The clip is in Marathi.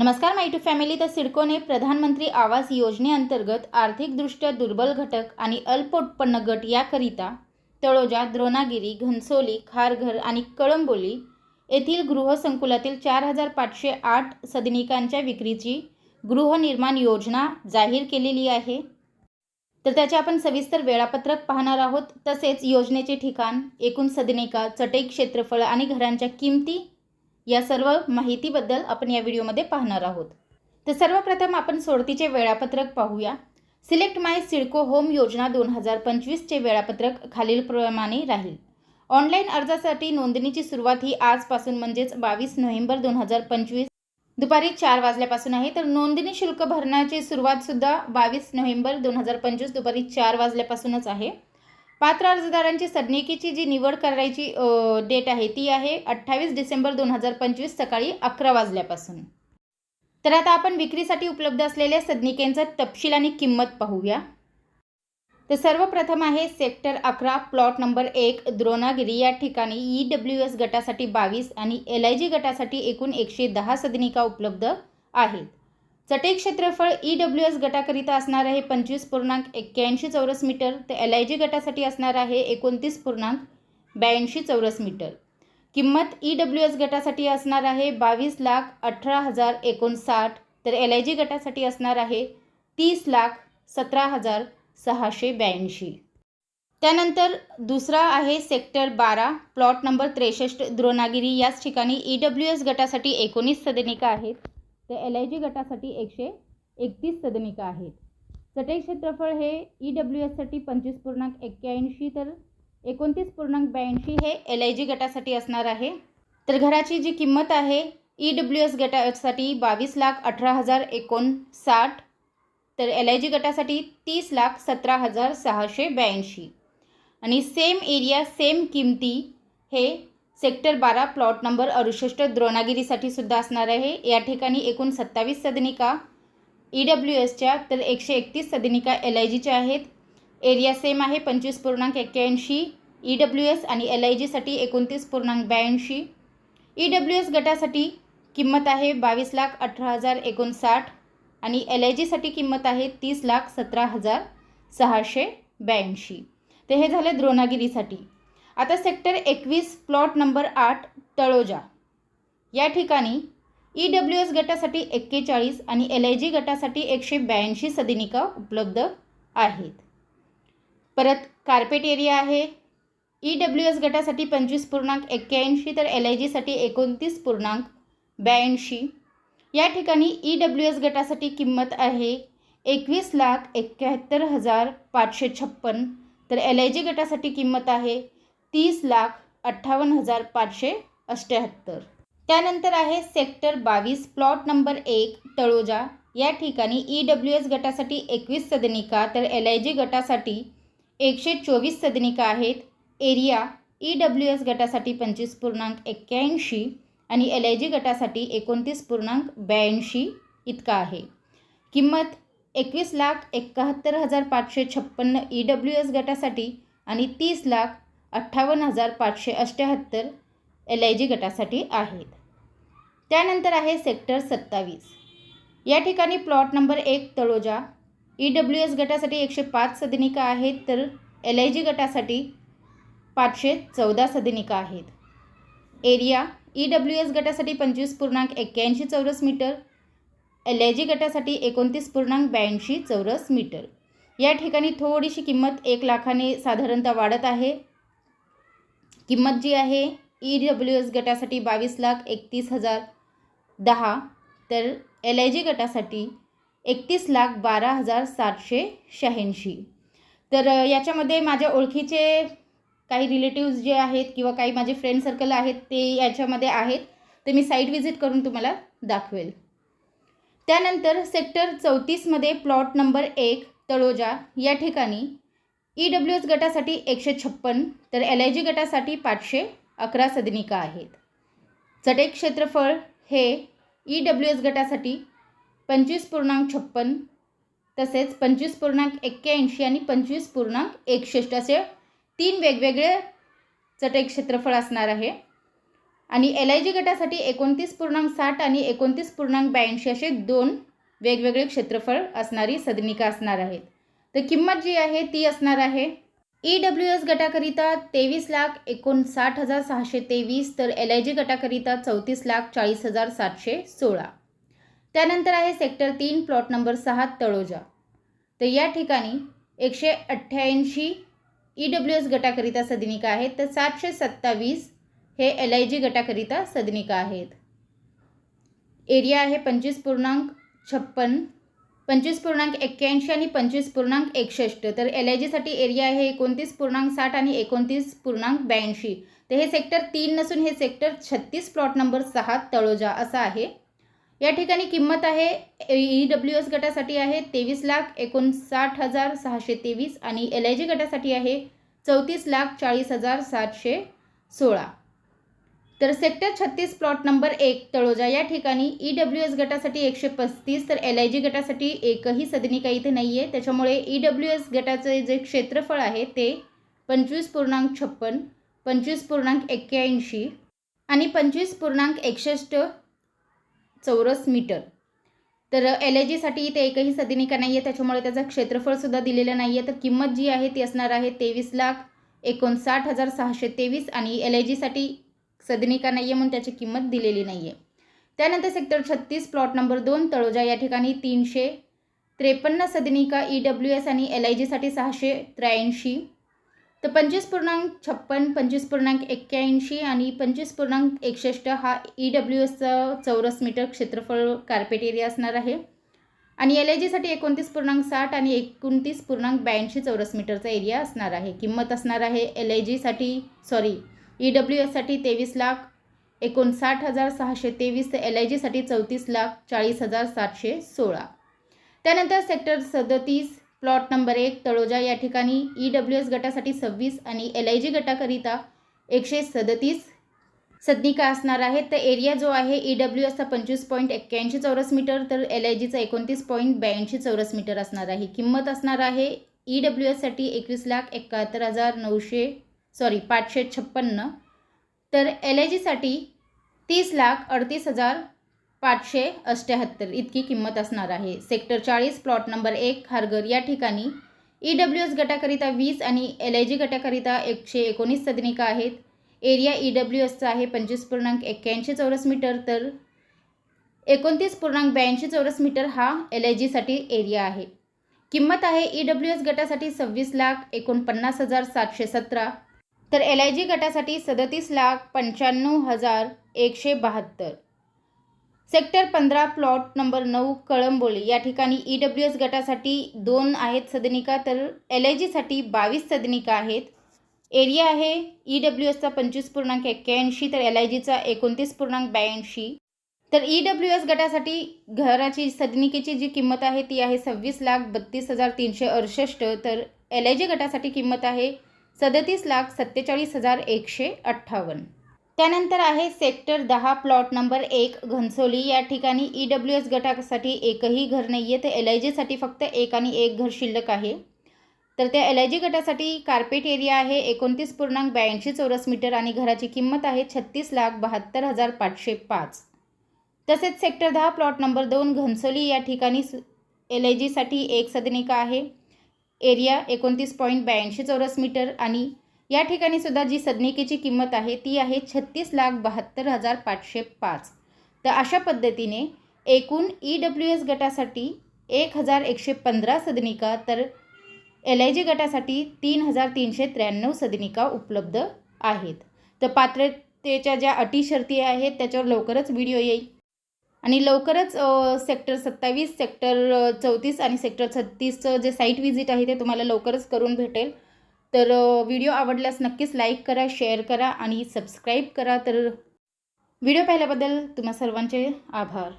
नमस्कार माय टू फॅमिली तर सिडकोने प्रधानमंत्री आवास योजनेअंतर्गत आर्थिकदृष्ट्या दुर्बल घटक आणि अल्प उत्पन्न गट याकरिता तळोजा द्रोणागिरी घनसोली खारघर आणि कळंबोली येथील गृहसंकुलातील चार हजार पाचशे आठ सदनिकांच्या विक्रीची गृहनिर्माण योजना जाहीर केलेली आहे. तर त्याचे आपण सविस्तर वेळापत्रक पाहणार आहोत. तसेच योजनेचे ठिकाण एकूण सदनिका चटई क्षेत्रफळ आणि घरांच्या किमती या सर्व माहितीबद्दल आपण या व्हिडिओमध्ये पाहणार आहोत. तर सर्वप्रथम आपण सोडतीचे वेळापत्रक पाहूया. सिलेक्ट माय सिडको होम योजना दोन हजार पंचवीसचे वेळापत्रक खालीलप्रमाणे राहील. ऑनलाईन अर्जासाठी नोंदणीची सुरुवात ही आजपासून म्हणजेच बावीस नोव्हेंबर दोन हजार पंचवीस दुपारी चार वाजल्यापासून आहे. तर नोंदणी शुल्क भरण्याची सुरुवातसुद्धा बावीस नोव्हेंबर दोन हजार पंचवीस दुपारी चार वाजल्यापासूनच आहे. पात्र अर्जदारांची सदनिकेची जी निवड करायची डेट आहे ती आहे अठ्ठावीस डिसेंबर दोन हजार पंचवीस सकाळी अकरा वाजल्यापासून. तर आता आपण विक्रीसाठी उपलब्ध असलेल्या सदनिकेंचा तपशील आणि किंमत पाहूया. तर सर्वप्रथम आहे सेक्टर अकरा प्लॉट नंबर एक द्रोणागिरी. या ठिकाणी ई डब्ल्यू एस गटासाठी बावीस आणि एल आय जी गटासाठी एकूण एकशे दहा सदनिका उपलब्ध आहेत. चटई क्षेत्रफळ ई डब्ल्यू एस गटाकरिता असणार आहे पंचवीस पूर्णांक एक्क्याऐंशी चौरस मीटर. तर एल आय जी गटासाठी असणार आहे एकोणतीस पूर्णांक ब्याऐंशी चौरस मीटर. किंमत ई डब्ल्यू एस गटासाठी असणार आहे बावीस लाख अठरा हजार एकोणसाठ. तर एल आय जी गटासाठी असणार आहे तीस लाख सतरा हजार सहाशे ब्याऐंशी. त्यानंतर दुसरा आहे सेक्टर बारा प्लॉट नंबर त्रेसष्ट द्रोणागिरी. याच ठिकाणी ई डब्ल्यू एस गटासाठी एकोणीस सदनिका आहेत. तर एल आय जी गटासाठी एकशे एकतीस सदनिका आहेत. चटई क्षेत्रफळ हे ई डब्ल्यू एससाठी पंचवीस पूर्णांक एक्क्याऐंशी तर एकोणतीस पूर्णांक ब्याऐंशी हे एल आय जी गटासाठी असणार आहे. तर घराची जी किंमत आहे ई डब्ल्यू एस गटासाठी बावीस लाख अठरा हजार एकोणसाठ तर एल आय जी गटासाठी तीस लाख सतरा हजार सहाशे ब्याऐंशी. आणि सेम एरिया सेम किमती हे सेक्टर बारा प्लॉट नंबर अडुसष्ट द्रोणागिरीसाठी सुद्धा असणार आहे. या ठिकाणी एकूण सत्तावीस सदनिका ई डब्ल्यू एसच्या तर एकशे एकतीस सदनिका एल आय जीच्या आहेत. एरिया सेम आहे पंचवीस पूर्णांक एक्क्याऐंशी. ई डब्ल्यू एस आणि एल आय जीसाठी एकोणतीस पूर्णांक ब्याऐंशी. ई डब्ल्यू एस गटासाठी किंमत आहे बावीस लाख अठरा हजार एकोणसाठ आणि एल आय जीसाठी किंमत आहे तीस लाख सतरा हजार सहाशे ब्याऐंशी. ते हे झाले द्रोणागिरीसाठी. आता सेक्टर एकवीस प्लॉट नंबर आठ तळोजा. या ठिकाणी ई डब्ल्यू एस गटासाठी एक्केचाळीस आणि एल आय जी गटासाठी एकशे ब्याऐंशी सदनिका उपलब्ध आहेत. परत कार्पेट एरिया आहे. ई डब्ल्यू एस गटासाठी पंचवीस पूर्णांक एक्क्याऐंशी तर एल आय जीसाठी एकोणतीस पूर्णांक ब्याऐंशी. या ठिकाणी ई डब्ल्यू एस गटासाठी किंमत आहे एकवीस लाख एक्क्याहत्तर हजार पाचशे छप्पन तर एल आय जी गटासाठी किंमत आहे तीस लाख अठ्ठावन्न हजार पाचशे अष्ट्याहत्तर त्यानंतर आहे सेक्टर बावीस प्लॉट नंबर एक तळोजा. या ठिकाणी ई डब्ल्यू एस गटासाठी एकवीस सदनिका तर एल आय जी गटासाठी एकशे चोवीस सदनिका आहेत. एरिया ई डब्ल्यू एस गटासाठी पंचवीस पूर्णांक एक्क्याऐंशी आणि एल आय जी गटासाठी एकोणतीस पूर्णांक ब्याऐंशी इतका आहे. किंमत एकवीस लाख एकाहत्तर हजार पाचशे छप्पन्न ई डब्ल्यू एस गटासाठी आणि तीस लाख अठ्ठावन्न हजार पाचशे अष्ट्याहत्तर एल आय जी गटासाठी आहेत. त्यानंतर आहे सेक्टर सत्तावीस. या ठिकाणी प्लॉट नंबर एक तळोजा. ई डब्ल्यू एस गटासाठी एकशे पाच सदनिका आहेत तर एल आय जी गटासाठी पाचशे चौदा सदनिका आहेत. एरिया ई डब्ल्यू एस गटासाठी पंचवीस पूर्णांक एक्क्याऐंशी चौरस मीटर एल आय जी गटासाठी एकोणतीस पूर्णांक ब्याऐंशी चौरस मीटर. या ठिकाणी थोडीशी किंमत एक लाखाने साधारणतः वाढत आहे. किंमत जी आहे ई डब्ल्यू एस गटासाठी बावीस लाख एकतीस हजार दहा. तर एल आय जी गटासाठी एकतीस लाख बारा हजार सातशे शहाऐंशी. तर याच्यामध्ये माझ्या ओळखीचे काही रिलेटिव्ज जे आहेत किंवा काही माझे फ्रेंड सर्कल आहेत ते याच्यामध्ये आहेत. ते मी साईट व्हिजिट करून तुम्हाला दाखवेल. त्यानंतर सेक्टर चौतीसमध्ये प्लॉट नंबर एक तळोजा या ठिकाणी ई डब्ल्यू एस गटासाठी एकशे छप्पन तर एल आय जी गटासाठी पाचशे अकरा सदनिका आहेत. चटई क्षेत्रफळ हे ई डब्ल्यू एस गटासाठी पंचवीस पूर्णांक छप्पन तसेच पंचवीस पूर्णांक एक्क्याऐंशी आणि पंचवीस पूर्णांक एकसष्ट असे तीन वेगवेगळे चटई क्षेत्रफळ असणार आहे. आणि एल आय जी गटासाठी एकोणतीस पूर्णांक साठ आणि एकोणतीस पूर्णांक ब्याऐंशी असे दोन वेगवेगळे क्षेत्रफळ असणारी सदनिका असणार आहेत. तर किंमत जी आहे ती असणार आहे. ई डब्ल्यू एस गटाकरिता तेवीस लाख एकोणसाठ हजार सहाशे तेवीस तर एल आय जी गटाकरिता चौतीस लाख चाळीस हजार सातशे सोळा. त्यानंतर आहे सेक्टर तीन प्लॉट नंबर सहा तळोजा. तर या ठिकाणी एकशे अठ्ठ्याऐंशी ई डब्ल्यू एस गटाकरिता सदनिका आहेत तर सातशे सत्तावीस हे एल आय जी गटाकरिता सदनिका आहेत. एरिया आहे पंचवीस पूर्णांक छप्पन पंचवीस पूर्णांक एक्क्याऐंशी आणि पंचवीस पूर्णांक एकसष्ट. तर एल आय जीसाठी एरिया आहे एकोणतीस पूर्णांक साठ आणि एकोणतीस पूर्णांक ब्याऐंशी. तर हे सेक्टर तीन नसून हे सेक्टर छत्तीस प्लॉट नंबर सहा तळोजा असा आहे. या ठिकाणी किंमत आहे ई डब्ल्यू एस गटासाठी आहे तेवीस लाख एकोणसाठ हजार सहाशे तेवीस आणि एल आय जी गटासाठी आहे चौतीस लाख चाळीस हजार सातशे सोळा. तर सेक्टर छत्तीस प्लॉट नंबर एक तळोजा या ठिकाणी ई डब्ल्यू एस गटासाठी एकशे पस्तीस तर एल आय जी गटासाठी एकही सदनिका इथे नाही आहे त्याच्यामुळे ई डब्ल्यू एस गटाचे जे क्षेत्रफळ आहे ते पंचवीस पूर्णांक छप्पन पंचवीस पूर्णांक एक्क्याऐंशी आणि पंचवीस पूर्णांक एकसष्ट चौरस मीटर. तर एल आय जीसाठी इथे एकही सदनिका नाही आहे त्याच्यामुळे त्याचं क्षेत्रफळसुद्धा दिलेलं नाही आहे तर किंमत जी आहे ती असणार आहे तेवीस लाख एकोणसाठ हजार सहाशे तेवीस आणि एल आय जीसाठी सदनिका नाही आहे म्हणून त्याची किंमत दिलेली नाही आहे त्यानंतर सेक्टर छत्तीस प्लॉट नंबर दोन तळोजा या ठिकाणी तीनशे त्रेपन्न सदनिका ई डब्ल्यू एस आणि एल आय जीसाठी सहाशे त्र्याऐंशी. तर पंचवीस पूर्णांक छप्पन पंचवीस पूर्णांक एक्क्याऐंशी आणि पंचवीस पूर्णांक एकसष्ट हा ई डब्ल्यू एसचा चौरस मीटर क्षेत्रफळ कार्पेट एरिया असणार आहे. आणि एल आय जीसाठी एकोणतीस पूर्णांक साठ आणि एकोणतीस पूर्णांक ब्याऐंशी चौरस मीटरचा एरिया असणार आहे. किंमत असणार आहे एल आय जीसाठी सॉरी ई डब्ल्यू एससाठी तेवीस लाख एकोणसाठ हजार सहाशे तेवीस तर एल आय जीसाठी चौतीस लाख चाळीस हजार सातशे सोळा. त्यानंतर सेक्टर सदतीस प्लॉट नंबर एक तळोजा या ठिकाणी ई डब्ल्यू एस गटासाठी सव्वीस आणि एल आय जी गटाकरिता एकशे सदतीस सदनिका असणार आहेत. तर एरिया जो आहे ई डब्ल्यू एसचा पंचवीस पॉईंट एक्क्याऐंशी चौरस मीटर तर एल आय जीचा एकोणतीस पॉईंट ब्याऐंशी चौरस मीटर असणार आहे. किंमत असणार आहे ई डब्ल्यू एससाठी एकवीस लाख एकाहत्तर हजार नऊशे सॉरी पाचशे छप्पन्न. तर एल आय जीसाठी तीस लाख अडतीस हजार पाचशे अष्ट्याहत्तर इतकी किंमत असणार आहे. सेक्टर चाळीस प्लॉट नंबर एक खारघर या ठिकाणी ई डब्ल्यू एस गटाकरिता वीस आणि एल आय जी गटाकरिता एकशे एकोणीस सदनिका आहेत. एरिया ई डब्ल्यू एसचा आहे पंचवीस पूर्णांक एक्क्याऐंशी चौरस मीटर. तर एकोणतीस पूर्णांक ब्याऐंशी चौरस मीटर हा एल आय जीसाठी एरिया आहे. किंमत आहे ई डब्ल्यू एस गटासाठी सव्वीस लाख एकोणपन्नास हजार सातशे सतरा. तर एल आय जी गटासाठी सदतीस लाख पंच्याण्णव हजार एकशे बहात्तर. सेक्टर पंधरा प्लॉट नंबर नऊ कळंबोली. या ठिकाणी ई डब्ल्यू एस गटासाठी दोन आहेत सदनिका तर एल आय जीसाठी बावीस सदनिका आहेत. एरिया आहे ई डब्ल्यू एसचा पंचवीस पूर्णांक एक्क्याऐंशी तर एल आय जीचा एकोणतीस पूर्णांक ब्याऐंशी. तर ई डब्ल्यू एस गटासाठी घराची सदनिकेची जी किंमत आहे ती आहे सव्वीस लाख बत्तीस हजार तीनशे अडुसष्ट तर एल आय जी गटासाठी किंमत आहे सदतीस लाख सत्तेचाळीस हजार एकशे अठ्ठावन्न. त्यानंतर आहे सेक्टर दहा प्लॉट नंबर एक घनसोली. या ठिकाणी ई डब्ल्यू एस गटासाठी एकही घर नाही आहे तर एल आय जीसाठी फक्त एक आणि एक घर शिल्लक आहे. तर त्या एल आय जी गटासाठी कार्पेट एरिया आहे. एकोणतीस पूर्णांक ब्याऐंशी चौरस मीटर आणि घराची किंमत आहे छत्तीस लाख बहात्तर हजार पाचशे पाच. तसेच सेक्टर दहा प्लॉट नंबर दोन घनसोली. या ठिकाणी एल आय जीसाठी एक सदनिका आहे. एरिया एकोणतीस पॉईंट ब्याऐंशी चौरस मीटर आणि या ठिकाणी सुद्धा जी सदनिकेची किंमत आहे ती आहे छत्तीस लाख बहात्तर हजार पाचशे पाच. तर अशा पद्धतीने एकूण ई डब्ल्यू एस गटासाठी एक हजार एकशे पंधरा सदनिका तर एल आय जी गटासाठी तीन हजार तीनशे त्र्याण्णव सदनिका उपलब्ध आहेत. तर पात्रतेच्या ज्या अटी शर्ती आहेत त्याच्यावर लवकरच व्हिडिओ येईल. आणि लवकरच सेक्टर सत्तावीस सेक्टर चौतीस आणि सेक्टर छत्तीसचं जे साईट व्हिजिट आहे ते तुम्हाला लवकरच करून भेटेल. तर व्हिडिओ आवडल्यास नक्कीच लाईक करा शेअर करा आणि सबस्क्राईब करा. तर व्हिडिओ पाहिल्याबद्दल तुम्हा सर्वांचे आभार.